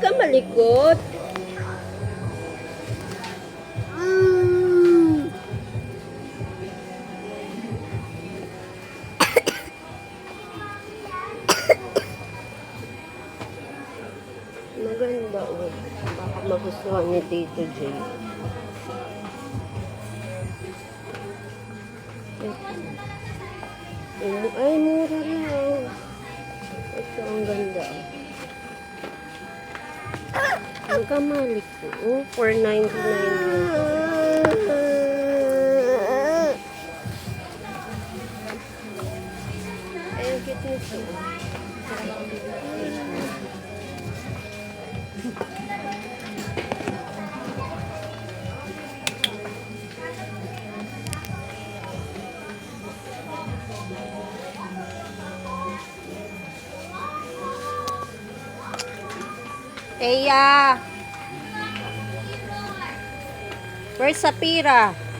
malikot. Mm. Maganda oh. Baka magustuhan ni Tito J. Ito. Ay, mura lang. Ito ang ganda. Ang kamalik ko. Oh, 499 lang. Ay, Teya! Where's Sapira?